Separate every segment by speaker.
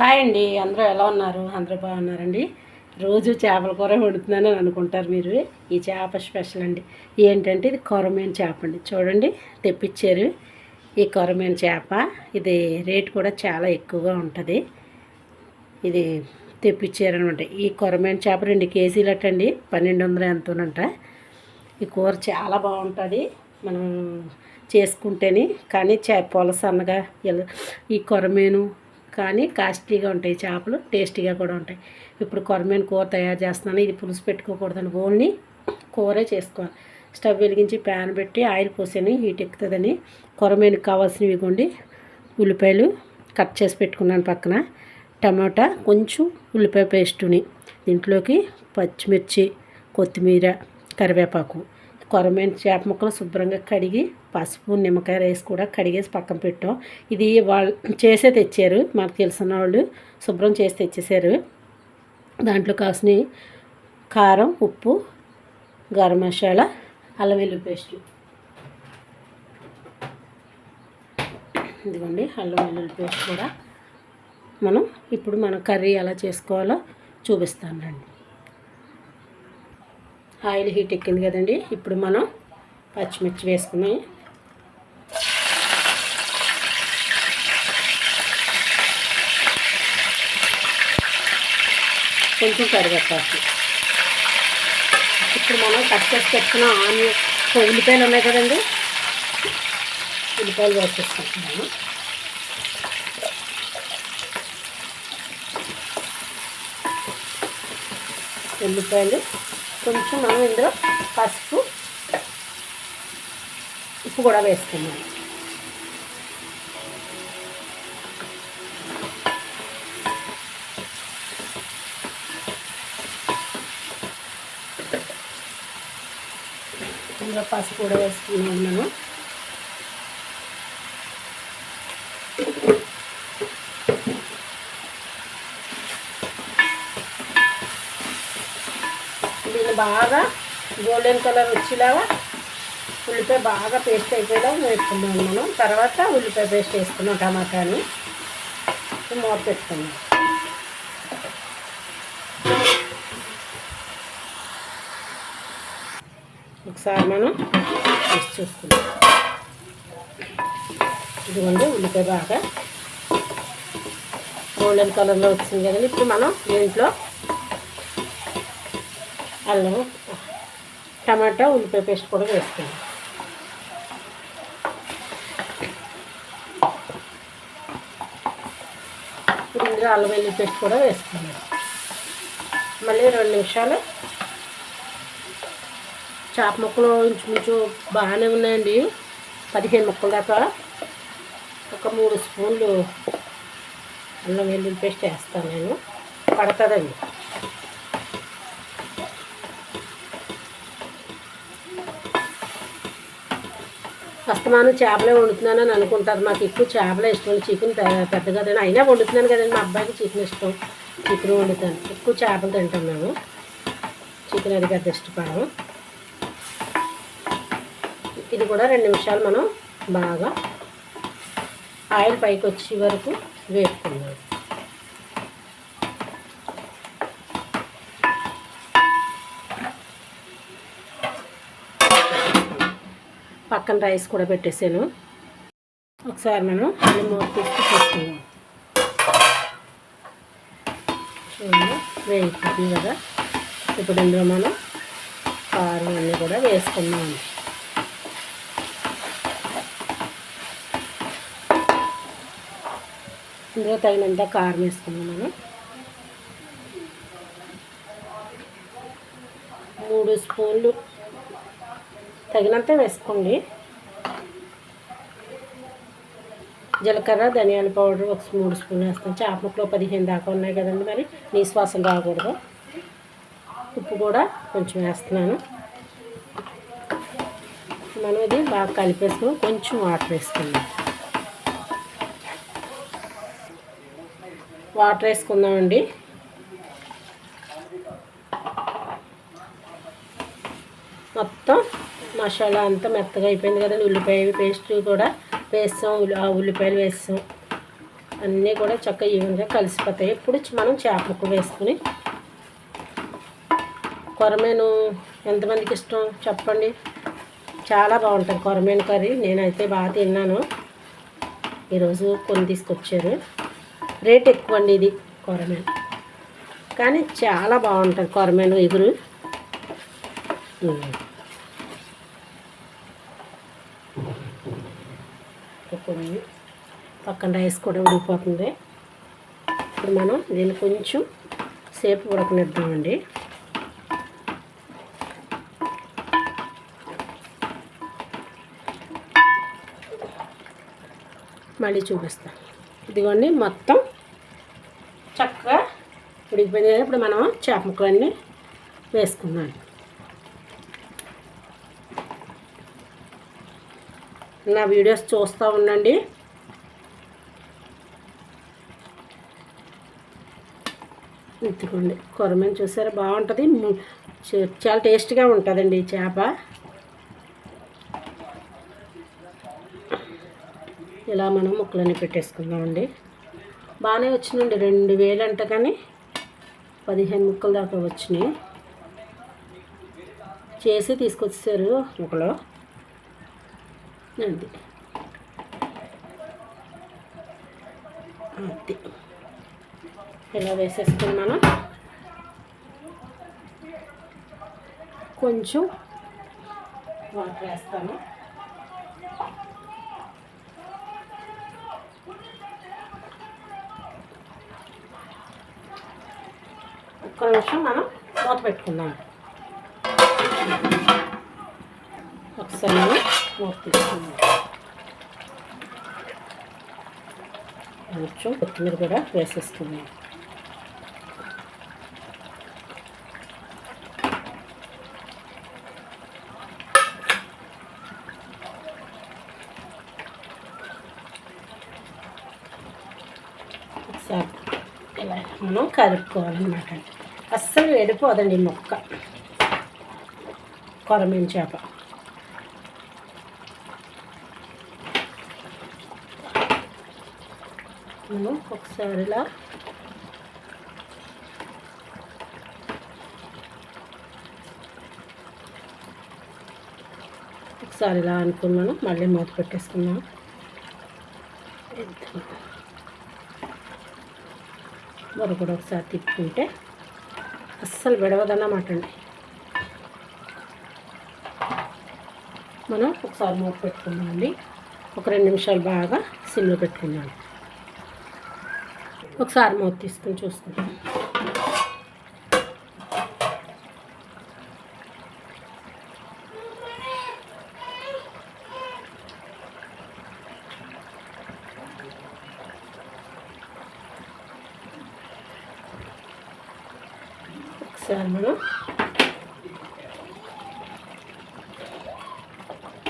Speaker 1: Hi అండి అందరూ ఎలా ఉన్నారు? అందరూ బాగున్నారండి? రోజు చేపల కూర వండుతున్నానని అనుకుంటారు మీరు. ఈ చేప స్పెషల్ అండి. ఏంటంటే ఇది కొరమేను చేప అండి. చూడండి తెప్పించారు. ఈ కొరమేను చేప ఇది రేట్ కూడా చాలా ఎక్కువగా ఉంటుంది. ఇది తెప్పించారనమాట. ఈ కొరమేను చేప రెండు కేజీలట అండి పన్నెండు వందలు ఎంతోనంట. ఈ కూర చాలా బాగుంటుంది. మనం చేసుకుంటేనే. కానీ చే పొలసన్నగా ఈ కొరమేను కానీ కాస్ట్లీగా ఉంటాయి చేపలు టేస్టీగా కూడా ఉంటాయి. ఇప్పుడు కొరమేను కూర తయారు చేస్తున్నాను. ఇది పులుసు పెట్టుకోకూడదని ఓన్లీ కూరే చేసుకోవాలి. స్టవ్ వెలిగించి ప్యాన్ పెట్టి ఆయిల్ పోసాను హీట్ ఎక్కుతుందని కొరమేనుకి కావాల్సినవి కొండి ఉల్లిపాయలు కట్ చేసి పెట్టుకున్నాను పక్కన. టమాటా కొంచెం ఉల్లిపాయ పేస్టుని. దీంట్లోకి పచ్చిమిర్చి కొత్తిమీర కరివేపాకు. కొరమైన చేప ముక్కలు శుభ్రంగా కడిగి పసుపు నిమ్మకాయ రైస్ కూడా కడిగేసి పక్కన పెట్టాం. ఇది వాళ్ళు చేసే తెచ్చారు. మాకు తెలిసిన వాళ్ళు శుభ్రం చేసి తెచ్చేసారు. దాంట్లో కాసిన కారం ఉప్పు గరం మసాలా అల్లం వెల్లుల్లి పేస్ట్. ఇదిగోండి అల్లం వెల్లుల్లి పేస్ట్ కూడా మనం ఇప్పుడు మన కర్రీ ఎలా చేసుకోవాలో చూపిస్తానండి ఆయిల్ హీట్ ఎక్కింది కదండి. ఇప్పుడు మనం పచ్చిమిర్చి వేసుకున్నాం కొంచెం కరివేపాకు. ఇప్పుడు మనం కట్ చేసి పెట్టుకున్న ఆనియన్ ఉల్లిపాయలు ఉన్నాయి కదండి. ఉల్లిపాయలు వేసేసుకుంటున్నాను ఉల్లిపాయలు కొంచెం మనం ఇందులో పసుపు ఉప్పు కూడా వేసుకున్నాం ఇందులో పసుపు కూడా వేసుకున్నాం మనం. బాగా గోల్డెన్ కలర్ వచ్చేలాగా ఉల్లిపాయ బాగా పేస్ట్ అయిపోయేలా వేసుకున్నాం మనం. తర్వాత ఉల్లిపాయ పేస్ట్ వేసుకున్నాం టమాటాని. మూత పెట్టుకున్నాం ఒకసారి మనం వేసి ఇదిగోండి ఉల్లిపాయ బాగా గోల్డెన్ కలర్లో వచ్చింది కదండి. ఇప్పుడు మనం దీంట్లో అల్లం టమాటా ఉల్లిపాయ పేస్ట్ కూడా వేస్తాను ఇప్పుడు ఇందులో అల్లం వెల్లుల్లి పేస్ట్ కూడా వేస్తున్నాను మళ్ళీ రెండు నిమిషాలు చేప ముక్కలు ఇంచుమించు బాగానే ఉన్నాయండి. పదిహేను ముక్కలు దాకా ఒక మూడు స్పూన్లు అల్లం వెల్లుల్లి పేస్ట్ వేస్తాను నేను. పడుతుందండి. అస్తమానం చేపలే వండుతున్నానని అనుకుంటారు. మాకు ఎక్కువ చేపలే ఇష్టం. చికెన్ పెద్దగా తిన అయినా వండుతున్నాను కదండి. మా అబ్బాయికి చికెన్ ఇష్టం. చికెన్ వండుతాను. ఎక్కువ చేపలు తింటున్నాను చికెన్ అది పెద్ద ఇష్టపడము ఇది కూడా రెండు నిమిషాలు మనం బాగా ఆయిల్ పైకి వచ్చే వరకు వేపుకున్నాం పక్కన రైస్ కూడా పెట్టేసాను. ఒకసారి మనం అన్ని మూత తీసి చేసుకుందాం. చూడండి వేయిపోతుంది కదా. ఇప్పుడు ఇందులో మనం కారం అన్నీ కూడా వేసుకున్నాము ఇందులో తగినంత కారం వేసుకున్నాం మనం. మూడు స్పూన్లు తగినంత వేసుకోండి. జీలకర్ర ధనియాల పౌడర్ ఒక మూడు స్పూన్లు వేస్తాం చేప ముక్కలు పదిహేను దాకా ఉన్నాయి కదండి మరి నీ శ్వాసం రాకూడదు. ఉప్పు కూడా కొంచెం వేస్తున్నాను. మనం ఇది బాగా కలిపేసుకుని కొంచెం వాటర్ వేసుకుందాం. వాటర్ వేసుకుందామండి మొత్తం మసాలా అంతా మెత్తగా అయిపోయింది కదండి ఉల్లిపాయ పేస్ట్ కూడా వేస్తాం ఆ ఉల్లిపాయలు వేస్తాం. అన్నీ కూడా చక్కగా ఈవెన్గా కలిసిపోతాయి. ఇప్పుడు మనం చేప ముక్క వేసుకుని కొరమేను ఎంతమందికి ఇష్టం చెప్పండి? చాలా బాగుంటుంది కొరమేను కర్రీ. నేనైతే బాగా తిన్నాను. ఈరోజు కొన్ని తీసుకొచ్చారు. రేట్ ఎక్కువ అండి ఇది కొరమేను కానీ చాలా బాగుంటుంది కొరమేను ఎగురు. ఉమ్. పక్కన రైస్ కూడా ఉడికిపోతుంది. ఇప్పుడు మనం దీన్ని కొంచెం సేపు ఉడకనిద్దామండి. మళ్ళీ చూపిస్తాను. ఇదిగోండి మొత్తం చక్కగా ఉడికిపోయింది. ఇప్పుడు మనం చేప ముక్కలన్నీ వేసుకున్నాను నా వీడియోస్ చూస్తూ ఉండండి. ఎత్తుకోండి కొరమని చూసారా? బాగుంటుంది. చాలా టేస్ట్గా ఉంటుందండి ఈ చేప. ఇలా మనం ముక్కలన్నీ పెట్టేసుకుందామండి. బాగానే వచ్చినండి రెండు వేలు అంట కానీ పదిహేను ముక్కలు దాకా వచ్చినాయి. చేసి తీసుకొచ్చారు ఒకలో నంది అంతే. ఇలా వేసేసుకుని మనం? కొంచెం వాటర్ వేస్తాను. ఒక్క నిమిషం మనం మూత పెట్టుకుందాం. ఒకసారి మనం కొంచెం కొత్తిమీర కూడా వేసేసుకుందాం ఇలా మనం కలుపుకోవాలన్నమాట. అస్సలు వేడిపోదండి మొక్క. కొరమీన చేప. మనం ఒకసారి ఇలా ఒకసారి ఇలా అనుకున్నాను మళ్ళీ మూత పెట్టేసుకున్నాం మరి కూడా ఒకసారి తిప్పుకుంటే అస్సలు విడవదన్నమాట అండి. మనం ఒకసారి మూత పెట్టుకుందామండి. ఒక రెండు నిమిషాలు బాగా సిమ్లో పెట్టుకుందాం. ఒకసారి మూత తీసుకొని చూసుకుందాం. ఒకసారి మనం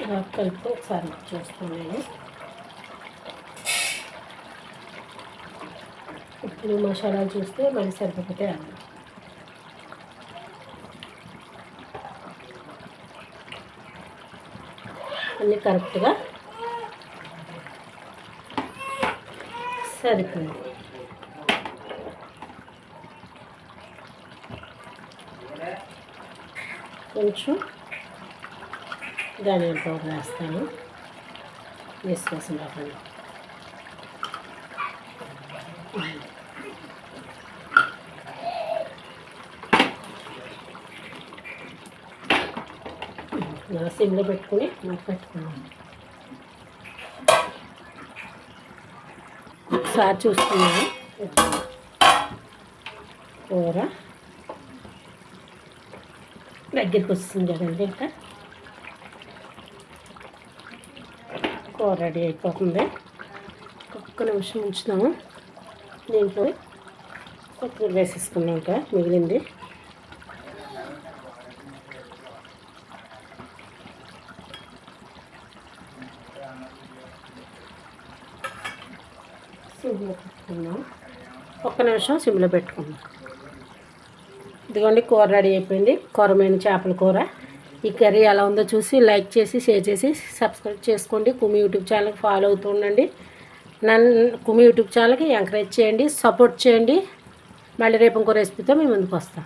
Speaker 1: ఇలా కలిపి ఒకసారి చూస్తాను నేను మసాలాలు చూస్తే మళ్ళీ సరిపోతే అన్నం అన్నీ కరెక్ట్గా సరిపోయింది. కొంచెం ధనియాల పౌడర్ వేస్తాను. వేసుకోసం ఇలా సిమ్లో పెట్టుకుని నాకు పెట్టుకున్నాను ఒకసారి చూస్తున్నాను. కూర దగ్గరికి వస్తుంది కదండి ఇంకా. కూర రెడీ అయిపోతుంది. ఒక్క నిమిషం ఉంచుతాము దీంట్లో కొత్తిమీర వేసేసుకున్నాం ఇంకా మిగిలింది సిమ్లో పెట్టుకున్నాం ఒక్క నిమిషం సిమ్లో పెట్టుకున్నాం. ఇదిగోండి కూర రెడీ అయిపోయింది. కొరమైన చేపల కూర. ఈ కర్రీ ఎలా ఉందో చూసి లైక్ చేసి షేర్ చేసి సబ్స్క్రైబ్ చేసుకోండి. కుమి యూట్యూబ్ ఛానల్కి ఫాలో అవుతూ ఉండండి. నన్ను కుమి యూట్యూబ్ ఛానల్కి ఎంకరేజ్ చేయండి సపోర్ట్ చేయండి. మళ్ళీ రేపు ఇంకో రెసిపీతో మేము ముందుకు వస్తాం.